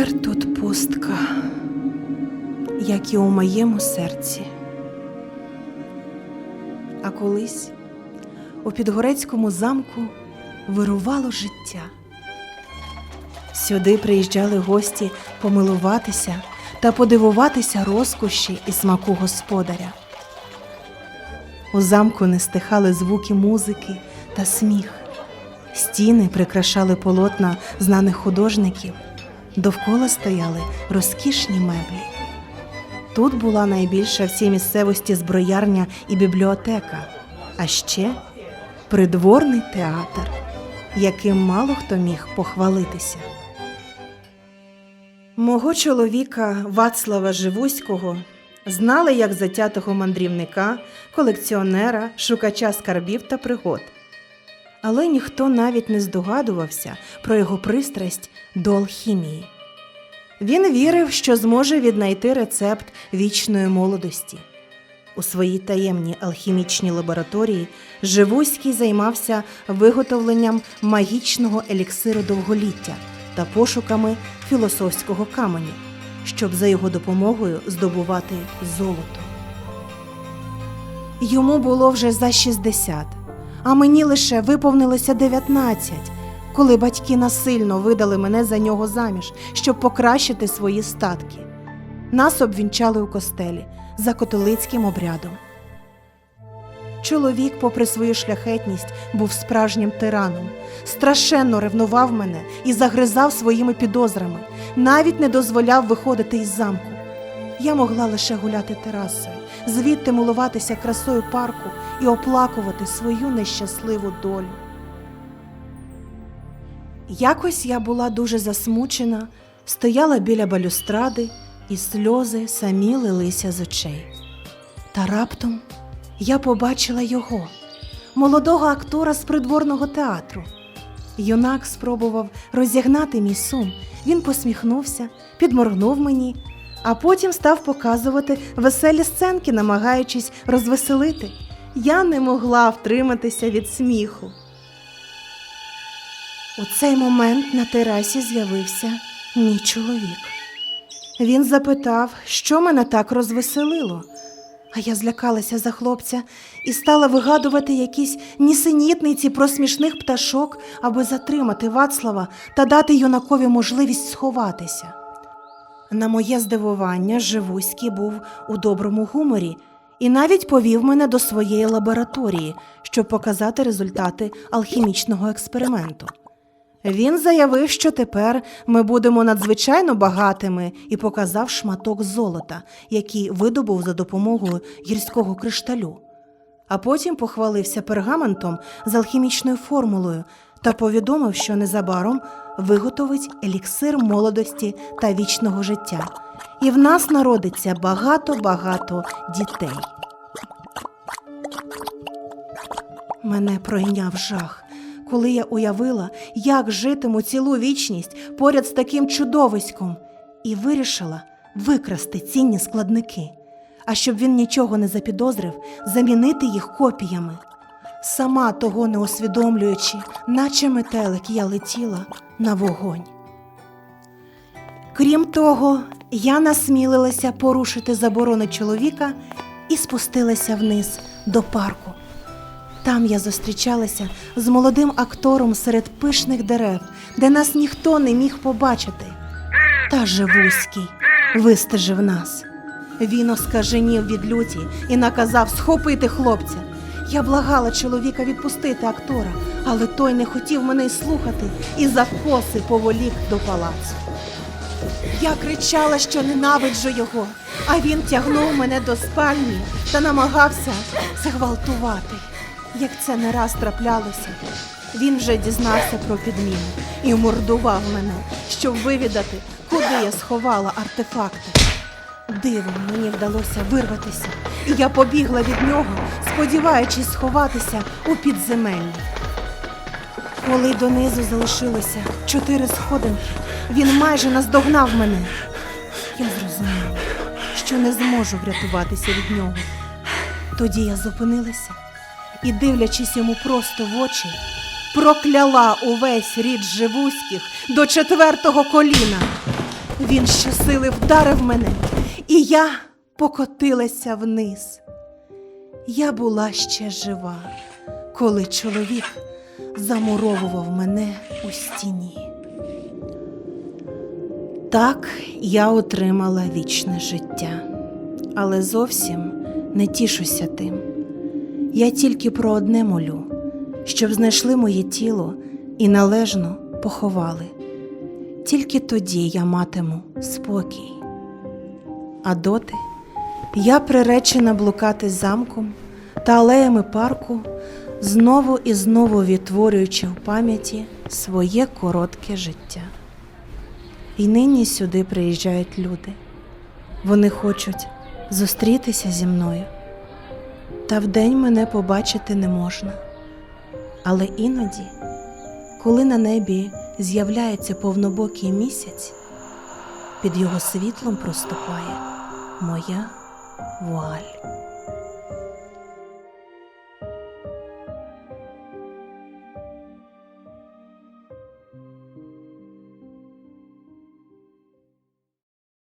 Тепер тут пустка, як і у моєму серці. А колись у Підгорецькому замку вирувало життя. Сюди приїжджали гості помилуватися та подивуватися розкоші і смаку господаря. У замку не стихали звуки музики та сміх. Стіни прикрашали полотна знаних художників, довкола стояли розкішні меблі. Тут була найбільша в цій місцевості зброярня і бібліотека, а ще придворний театр, яким мало хто міг похвалитися. Мого чоловіка Вацлава Живуського знали як затятого мандрівника, колекціонера, шукача скарбів та пригод. Але ніхто навіть не здогадувався про його пристрасть до алхімії. Він вірив, що зможе віднайти рецепт вічної молодості. У своїй таємній алхімічній лабораторії Живуський займався виготовленням магічного еліксиру довголіття та пошуками філософського каменю, щоб за його допомогою здобувати золото. Йому було вже за 60, а мені лише виповнилося 19, коли батьки насильно видали мене за нього заміж, щоб покращити свої статки. Нас обвінчали у костелі за католицьким обрядом. Чоловік, попри свою шляхетність, був справжнім тираном, страшенно ревнував мене і загризав своїми підозрами, навіть не дозволяв виходити із замку. Я могла лише гуляти терасою, звідти милуватися красою парку і оплакувати свою нещасливу долю. Якось я була дуже засмучена, стояла біля балюстради, і сльози самі лилися з очей. Та раптом я побачила його, молодого актора з придворного театру. Юнак спробував розігнати мій сум. Він посміхнувся, підморгнув мені, а потім став показувати веселі сценки, намагаючись розвеселити. Я не могла втриматися від сміху. У цей момент на терасі з'явився мій чоловік. Він запитав, що мене так розвеселило. А я злякалася за хлопця і стала вигадувати якісь нісенітниці про смішних пташок, аби затримати Вацлава та дати юнакові можливість сховатися. На моє здивування, Живуський був у доброму гуморі і навіть повів мене до своєї лабораторії, щоб показати результати алхімічного експерименту. Він заявив, що тепер ми будемо надзвичайно багатими і показав шматок золота, який видобув за допомогою гірського кришталю. А потім похвалився пергаментом з алхімічною формулою та повідомив, що незабаром виготовить еліксир молодості та вічного життя. І в нас народиться багато-багато дітей. Мене пройняв жах, коли я уявила, як житиму цілу вічність поряд з таким чудовиськом, і вирішила викрасти цінні складники. А щоб він нічого не запідозрив, замінити їх копіями. Сама того не усвідомлюючи, наче метелик я летіла на вогонь. Крім того, я насмілилася порушити заборони чоловіка і спустилася вниз до парку. Там я зустрічалася з молодим актором серед пишних дерев, де нас ніхто не міг побачити. Та Живуський вистежив нас. Він оскаженів від люті і наказав схопити хлопця. Я благала чоловіка відпустити актора, але той не хотів мене й слухати і за коси поволік до палацу. Я кричала, що ненавиджу його, а він тягнув мене до спальні та намагався зґвалтувати. Як це не раз траплялося, він вже дізнався про підміну і мордував мене, щоб вивідати, куди я сховала артефакти. Дивом мені вдалося вирватися, і я побігла від нього, сподіваючись сховатися у підземеллі. Коли донизу залишилося чотири сходинки, він майже наздогнав мене. Я зрозуміла, що не зможу врятуватися від нього. Тоді я зупинилася і, дивлячись йому просто в очі, прокляла увесь рід живуських до четвертого коліна. Він щосили вдарив мене, і я покотилася вниз. Я була ще жива, коли чоловік замуровував мене у стіні. Так я отримала вічне життя, але зовсім не тішуся тим. Я тільки про одне молю, щоб знайшли моє тіло і належно поховали. Тільки тоді я матиму спокій. А доти я приречена блукати замком та алеями парку, знову і знову відтворюючи в пам'яті своє коротке життя. І нині сюди приїжджають люди. Вони хочуть зустрітися зі мною. Та вдень мене побачити не можна. Але іноді, коли на небі з'являється повнобокий місяць, під його світлом проступає моя вуаль.